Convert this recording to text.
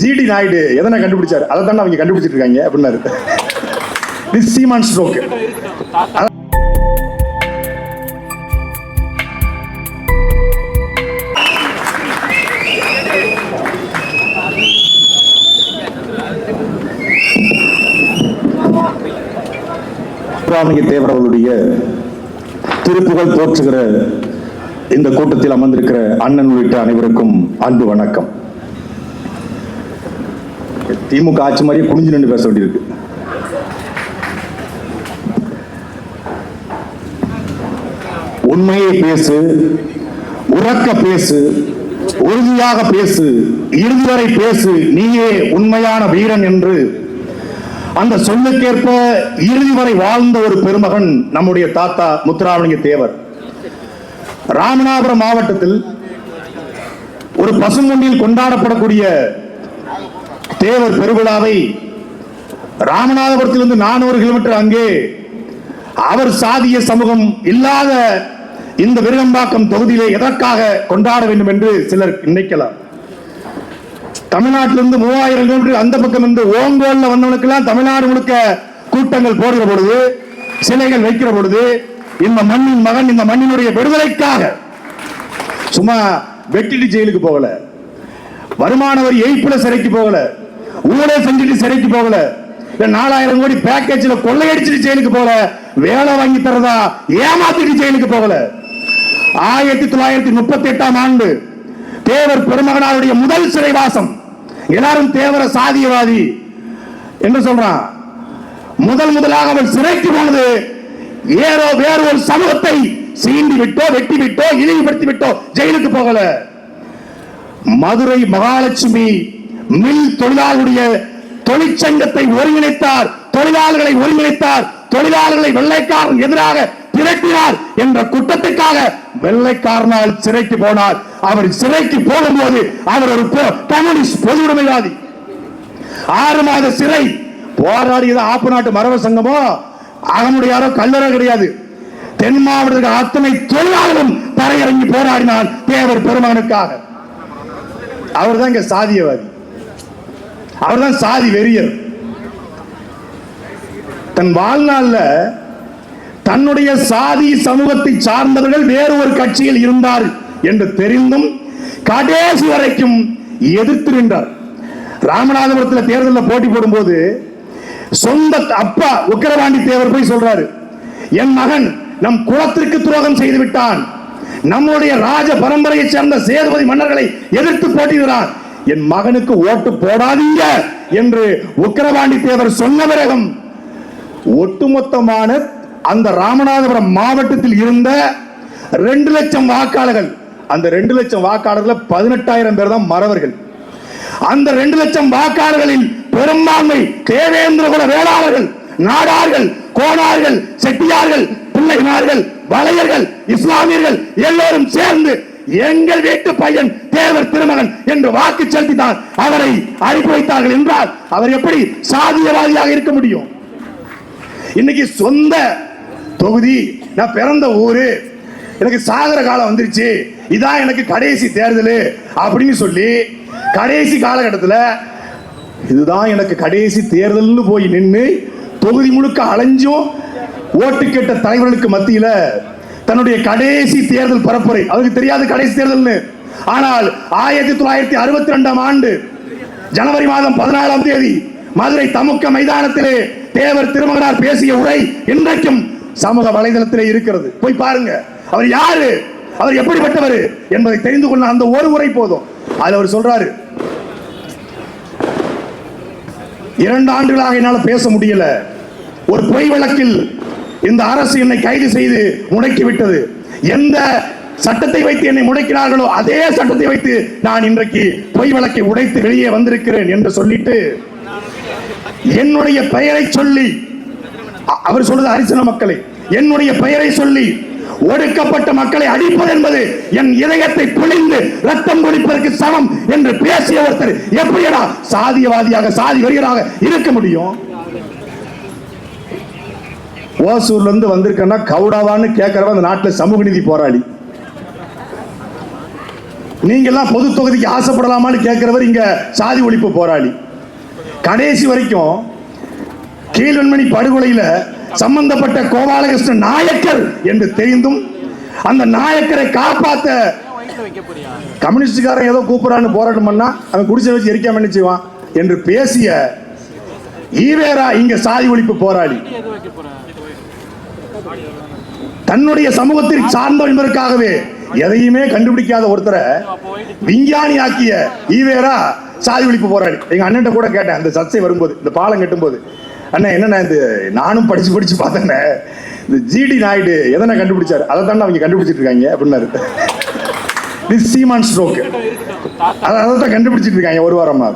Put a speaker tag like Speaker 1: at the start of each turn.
Speaker 1: GT Naidu எதனை கண்டுபிடிச்சாரு? அதை தானே அவங்க கண்டுபிடிச்சிட்டு இருக்காங்க அப்படின்னாரு. இது சீமான் ஸ்ட்ரோக் ராமலிங்க தேவரவருடைய திருப்புகழ் போற்றுகிற இந்த கூட்டத்தில் அமர்ந்திருக்கிற அண்ணன் உள்ளிட்ட அனைவருக்கும் அன்பு வணக்கம். திமுக ஆட்சி மாதிரியே குனிஞ்சு நின்று பேச வேண்டியிருக்கு. உண்மையை பேசு உறக்க பேசு உறுதியாக பேசு இறுதி வரை பேசு நீயே உண்மையான வீரன் என்று அந்த சொல்லுக்கேற்ப இறுதி வரை வாழ்ந்த ஒரு பெருமகன் நம்முடைய தாத்தா முத்துராமலிங்க தேவர். ராமநாதபுரம் மாவட்டத்தில் ஒரு பசுமொண்டியில் கொண்டாடப்படக்கூடிய தேவர் பெருவிழாவை ராமநாதபுரத்திலிருந்து நானூறு கிலோமீட்டர் அங்கே அவர் சாதிய சமூகம் இல்லாத இந்த விருகம்பாக்கம் தொகுதியிலே எதற்காக கொண்டாட வேண்டும் என்று சிலர் நினைக்கலாம். தமிழ்நாட்டிலிருந்து மூவாயிரம் கிலோமீட்டர் அந்த பக்கம் இருந்து ஓங்கோல்ல வந்தவனுக்கெல்லாம் தமிழ்நாடு முழுக்க கூட்டங்கள் போடுகிற பொழுது சிலைகள் வைக்கிற பொழுது இந்த மண்ணின் மகன் இந்த மண்ணினுடைய விடுதலைக்காக சும்மா வெட்டிட்டு ஜெயிலுக்கு போகல. வருமான வரி சிறைக்கு போகல. ஊழல் செஞ்சுட்டு சிறைக்கு போகல. நாலாயிரம் கோடி பேக்கேஜ்ல கொள்ளையடிச்சுட்டு ஜெயிலுக்கு போகல. வேலை வாங்கி தரதா ஏமாத்திட்டு ஜெயிலுக்கு போகல. ஆயிரத்தி தொள்ளாயிரத்தி முப்பத்தி எட்டாம் ஆண்டு தேவர் பெருமகனாருடைய முதல் சிறைவாசம். எல்லாரும் தேவர சாதியவாதி என்று சொல்றான். முதல் முதலாக அவள் சிறைக்கு போனது ஏதோ வேறு ஒரு சமூகத்தை சீண்டி விட்டோ வெட்டி விட்டோ இழிவுபடுத்தி விட்டோ ஜெயிலுக்கு போகல. மதுரை மகாலட்சுமி மில் தொழிலாளருடைய தொழிற்சங்கத்தை ஒருங்கிணைத்தார் தொழிலாளர்களை ஒருங்கிணைத்தார் தொழிலாளர்களை வெள்ளைக்காரன் எதிராக திரட்டினார் என்ற குற்றத்துக்காக வெள்ளைக்காரனால் சிறைக்கு போனார். அவர் சிறைக்கு போகும்போது அவர் ஒரு கம்யூனிஸ்ட் பொது உடைமைவாதி. ஆறு மாத சிறை போராடியது ஆப்பு நாட்டு மரப சங்கமோ? அவனுடைய யாரோ கல்லறை கிடையாது. தென் மாவட்டத்துக்கு அத்தனை தொழிலாளரும் தரையிறங்கி போராடினார் தேவர் பெருமகனுக்காக. அவர் தான் இங்க சாதியவாதி. அவர் தான் சாதி வெறியர். தன் வாழ்நாள்ல தன்னுடைய சாதி சமூகத்தை சார்ந்தவர்கள் வேறு ஒரு கட்சியில் இருந்தார் என்று தெரிந்தும் கடைசி வரைக்கும் எதிர்த்து நின்றார். ராமநாதபுரத்தில் தேர்தலில் போட்டி போடும்போது சொந்த அப்பா உக்கிரவாண்டி தேவர் போய் சொல்றாரு என் மகன் நம் குலத்திற்கு துரோகம் செய்து விட்டான். நம்முடைய ராஜ பரம்பரையைச் சேர்ந்த சேதுபதி மன்னர்களை எதிர்த்து போட்டியிடுறான் என் மகனுக்கு ஓட்டு போடாதீங்க என்று உக்கிரவாண்டி தேவர் சொன்ன பிறகும் ஒட்டுமொத்தமான அந்த ராமநாதபுரம் மாவட்டத்தில் இருந்த ரெண்டு லட்சம் வாக்காளர்கள் அந்த ரெண்டு லட்சம் வாக்காளர்கள் பதினெட்டாயிரம் பேர் தான் மறவர்கள். அந்த ரெண்டு லட்சம் வாக்காளர்களில் பெரும்பான்மை தேவேந்திரகுல வேளாளர்கள் நாடார்கள் கோணார்கள் செட்டியார்கள் பிள்ளைமார்கள் வளையர்கள் இஸ்லாமியர்கள் எல்லோரும் சேர்ந்து எங்கள் வீட்டு பையன் தேவர் திருமகன் என்று வாக்கு செலுத்தினார் அவரை அனுப்பி வைத்தார்கள் என்றால் அவர் எப்படி சாதியவாதியாக இருக்க முடியும்? இன்னைக்கு சொந்த தொகுதி நான் பிறந்த ஊரு எனக்கு சாகர காலம் வந்துருச்சு இதான் எனக்கு கடைசி தேர்தல் அப்படின்னு சொல்லி கடைசி காலகட்டத்தில் இதுதான் எனக்கு கடைசி தேர்தல்னு போய் நின்று தொகுதி முழுக்க அலைஞ்சும் ஓட்டு கேட்ட தலைவர்களுக்கு மத்தியில தன்னுடைய கடைசி தேர்தல் பரப்புரை. அவருக்கு தெரியாது கடைசி தேர்தல்னு. ஆனால் ஆயிரத்தி தொள்ளாயிரத்தி அறுபத்தி ரெண்டாம் ஆண்டு ஜனவரி மாதம் பதினாலாம் தேதி மதுரை தமுக்க மைதானத்திலே தேவர் திருமகனார் பேசிய உரை இன்றைக்கும் சமூக வலைதளத்திலே இருக்கிறது. போய் பாருங்க. அவர் யாரு? அவர் எப்படிப்பட்டவர் என்பதை தெரிந்து கொள்ள அந்த ஒரு உரை போதும். அதுல அவர் சொல்றாரு இரண்டு ஆண்டுகளாக என்னால் பேச முடியல. ஒரு பொய் வழக்கில் இந்த அரசு என்னை கைது செய்து முடக்கிவிட்டது எந்த சட்டத்தை வைத்து என்னை முடக்கினார்களோ அதே சட்டத்தை வைத்து நான் இன்றைக்கு பொய் வழக்கை உடைத்து வெளியே வந்திருக்கிறேன் என்று சொல்லிட்டு என்னுடைய பெயரை சொல்லி அவர் சொல்றது அரிசன மக்களை என்னுடைய பெயரை சொல்லி ஒடுக்கப்பட்ட மக்களை அடிப்பது என்பது என் இதயத்தை பிழிந்து ரத்தம் குடிப்பதற்கு சமம் என்று பேசிய ஒருத்தர் எப்படியடா சாதியவாதியாக சாதி வெறியராக இருக்க முடியும்? ஓசூர்ல இருந்து வந்திருக்கேன்னா கவுடாவான்னு கேட்கறவன் அந்த நாட்டில் சமூக நீதி போராளி. நீங்கெல்லாம் பொது தொகுதிக்கு ஆசைப்படலாமான்னு கேட்கிறவர் இங்க சாதி ஒழிப்பு போராளி. கடைசி வரைக்கும் கீழ்வன்மணி படுகொலையில சம்பந்தப்பட்ட கோபாலகிருஷ்ணன் நாயக்கர் என்று தெரிந்தும் அந்த நாயக்கரை காப்பாத்த கம்யூனிஸ்டுக்காரன் ஏதோ கூப்பிடறான்னு போராட்டம் பண்ணா அவன் குடிசை வச்சு எரிக்காம என்ன செய்வான்? என்று பேசிய ஈவேரா இங்க சாதி ஒழிப்பு போராளி. தன்னுடைய சமூகத்தில் சார்ந்தோம் என்பதற்காகவே எதையுமே கண்டுபிடிக்காத ஒருத்தரை விஞ்ஞானி ஆக்கிய ஈவேரா சாதி ஒழிப்பு போராளி. எங்க அண்ணன் கூட கேட்டேன். அந்த சர்ச்சை வரும்போது இந்த பாலம் கட்டும்போது. அண்ணா என்னண்ணா இது? நானும் படிச்சு படிச்சு பார்த்தேன்னே இந்த ஜிடி நாயுடு எதனா கண்டுபிடிச்சாரு? அதை தானே அவங்க கண்டுபிடிச்சிட்டு இருக்காங்க அப்படின்னாரு. இது சீமான் ஸ்ட்ரோக் அதை அதை தான் கண்டுபிடிச்சிட்டு இருக்காங்க ஒரு வாரமா.